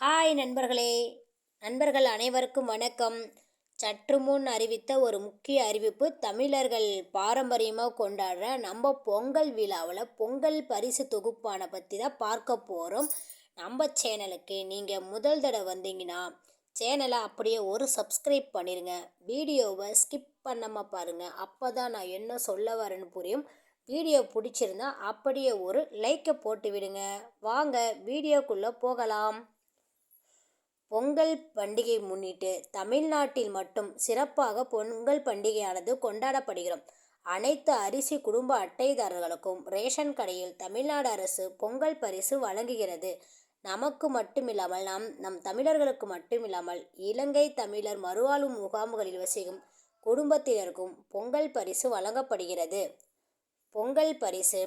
Hi நண்பர்களே. நண்பர்கள் அனைவருக்கும் வணக்கம். சற்று முன் அறிவித்த ஒரு முக்கிய அறிவிப்பு தமிழர்கள் பாரம்பரியமாக கொண்டாடுற நம்ம பொங்கல் விழாவில் பொங்கல் பரிசு தொகுப்பான பற்றி தான் பார்க்க போகிறோம் நம்ம சேனலுக்கு நீங்கள் முதல் தடவை வந்தீங்கன்னா சேனலை அப்படியே ஒரு சப்ஸ்கிரைப் பண்ணிடுங்க வீடியோவை ஸ்கிப் பண்ணாமல் பாருங்கள் அப்போ தான் நான் என்ன சொல்ல வரேன்னு புரியும். வீடியோ பிடிச்சிருந்தா அப்படியே ஒரு லைக்கை போட்டு விடுங்க. வாங்க வீடியோக்குள்ளே போகலாம். பொங்கல் பண்டிகை முன்னிட்டு தமிழ்நாட்டில் மட்டும் சிறப்பாக பொங்கல் பண்டிகையானது கொண்டாடப்படுகிறோம். அனைத்து அரிசி குடும்ப அட்டைதாரர்களுக்கும் ரேஷன் கடையில் தமிழ்நாடு அரசு பொங்கல் பரிசு வழங்குகிறது. நமக்கு மட்டுமில்லாமல் நம் நம் தமிழர்களுக்கு மட்டுமில்லாமல் இலங்கை தமிழர் மறுவாழ்வு முகாம்களில் வசிக்கும் குடும்பத்தினருக்கும் பொங்கல் பரிசு வழங்கப்படுகிறது. பொங்கல் பரிசு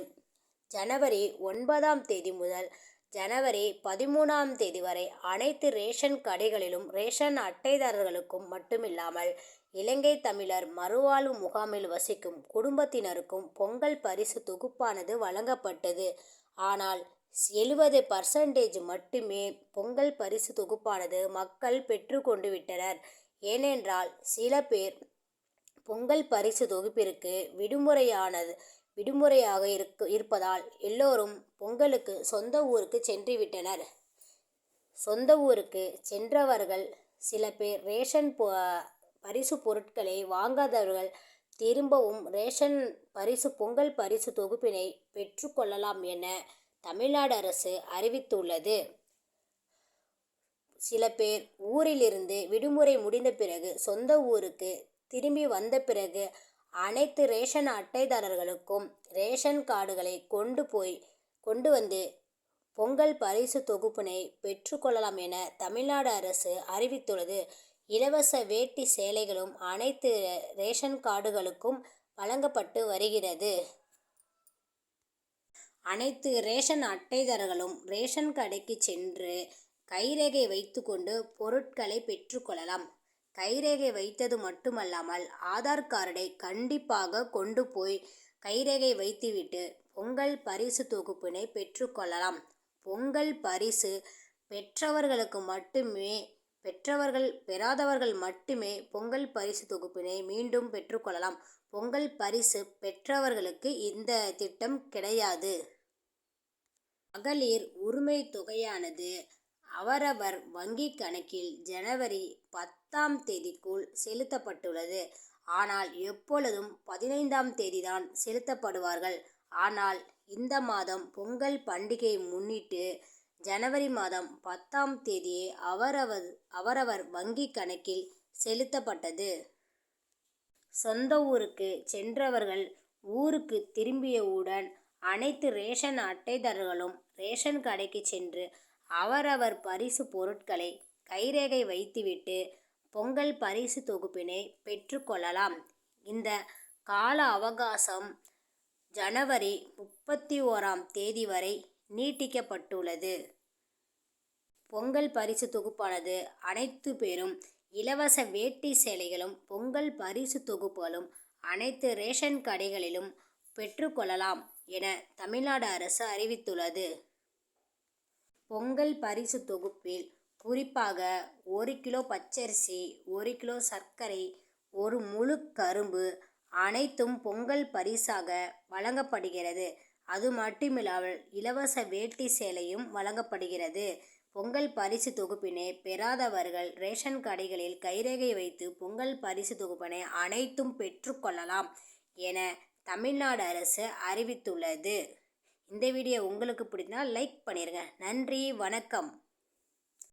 ஜனவரி ஒன்பதாம் தேதி முதல் ஜனவரி பதிமூணாம் தேதி வரை அனைத்து ரேஷன் கடைகளிலும் ரேஷன் அட்டைதாரர்களுக்கும் மட்டுமில்லாமல் இலங்கை தமிழர் மறுவாழ்வு முகாமில் வசிக்கும் குடும்பத்தினருக்கும் பொங்கல் பரிசு தொகுப்பானது வழங்கப்பட்டது. ஆனால் எழுபது பர்சன்டேஜ் மட்டுமே பொங்கல் பரிசு தொகுப்பானது மக்கள் பெற்றுக்கொண்டு விட்டனர். ஏனென்றால் சில பேர் பொங்கல் பரிசு தொகுப்பிற்கு விடுமுறையானது விடுமுறையாக இருக்கு இருப்பதால் எல்லோரும் பொங்கலுக்கு சொந்த ஊருக்கு சென்று விட்டனர் சொந்த ஊருக்கு சென்றவர்கள் சில பேர் ரேஷன் பரிசு பொருட்களை வாங்காதவர்கள் திரும்பவும் ரேஷன் பரிசு பொங்கல் பரிசு தொகுப்பினை பெற்றுக்கொள்ளலாம் என தமிழ்நாடு அரசு அறிவித்துள்ளது. சில பேர் ஊரிலிருந்து விடுமுறை முடிந்த பிறகு சொந்த ஊருக்கு திரும்பி வந்த பிறகு அனைத்து ரேஷன் அட்டைதாரர்களுக்கும் ரேஷன் கார்டுகளை கொண்டு போய் கொண்டு வந்து பொங்கல் பரிசு தொகுப்பினை பெற்றுக்கொள்ளலாம் என தமிழ்நாடு அரசு அறிவித்துள்ளது. இலவச வேட்டி சேலைகளும் அனைத்து ரேஷன் கார்டுகளுக்கும் வழங்கப்பட்டு வருகிறது. அனைத்து ரேஷன் அட்டைதாரர்களும் ரேஷன் கடைக்கு சென்று கைரேகை வைத்துக்கொண்டு பொருட்களை பெற்றுக்கொள்ளலாம் கைரேகை வைத்தது மட்டுமல்லாமல் ஆதார் கார்டை கண்டிப்பாக கொண்டு போய் கைரேகை வைத்துவிட்டு பொங்கல் பரிசு தொகுப்பினை பெற்றுக்கொள்ளலாம் பொங்கல் பரிசு பெற்றவர்களுக்கு மட்டுமே பெற்றவர்கள் பெறாதவர்கள் மட்டுமே பொங்கல் பரிசு தொகுப்பினை மீண்டும் பெற்றுக்கொள்ளலாம் பொங்கல் பரிசு பெற்றவர்களுக்கு இந்த திட்டம் கிடையாது. மகளிர் உரிமை தொகையானது அவரவர் வங்கி கணக்கில் ஜனவரி பத்தாம் தேதிக்குள் செலுத்தப்பட்டுள்ளது. ஆனால் எப்பொழுதும் பதினைந்தாம் தேதிதான் செலுத்தப்படுவார்கள். ஆனால் இந்த மாதம் பொங்கல் பண்டிகையை முன்னிட்டு ஜனவரி மாதம் பத்தாம் தேதியே அவரவர் அவரவர் வங்கி கணக்கில் செலுத்தப்பட்டது. சொந்த ஊருக்கு சென்றவர்கள் ஊருக்கு திரும்பியவுடன் அனைத்து ரேஷன் அட்டைதாரர்களும் ரேஷன் கடைக்கு சென்று அவரவர் பரிசு பொருட்களை கைரேகை வைத்துவிட்டு பொங்கல் பரிசு தொகுப்பினை பெற்றுக்கொள்ளலாம். இந்த கால அவகாசம் ஜனவரி முப்பத்தி ஓராம் தேதி வரை நீட்டிக்கப்பட்டுள்ளது. பொங்கல் பரிசு தொகுப்பானது அனைத்து பேரும் இலவச வேட்டி சேலைகளும் பொங்கல் பரிசு தொகுப்புகளும் அனைத்து ரேஷன் கடைகளிலும் பெற்றுக்கொள்ளலாம் என தமிழ்நாடு அரசு அறிவித்துள்ளது. பொங்கல் பரிசு தொகுப்பில் குறிப்பாக ஒரு கிலோ பச்சரிசி ஒரு கிலோ சர்க்கரை ஒரு முழு கரும்பு அனைத்தும் பொங்கல் பரிசாக வழங்கப்படுகிறது. அது மட்டுமில்லாமல் இலவச வேட்டி சேலையும் வழங்கப்படுகிறது. பொங்கல் பரிசு தொகுப்பினை பெறாதவர்கள் ரேஷன் கடைகளில் கைரேகை வைத்து பொங்கல் பரிசு தொகுப்பினை அனைத்தும் பெற்றுக்கொள்ளலாம் என தமிழ்நாடு அரசு அறிவித்துள்ளது. இந்த வீடியோ உங்களுக்கு பிடிச்சினா லைக் பண்ணிடுங்க நன்றி வணக்கம்.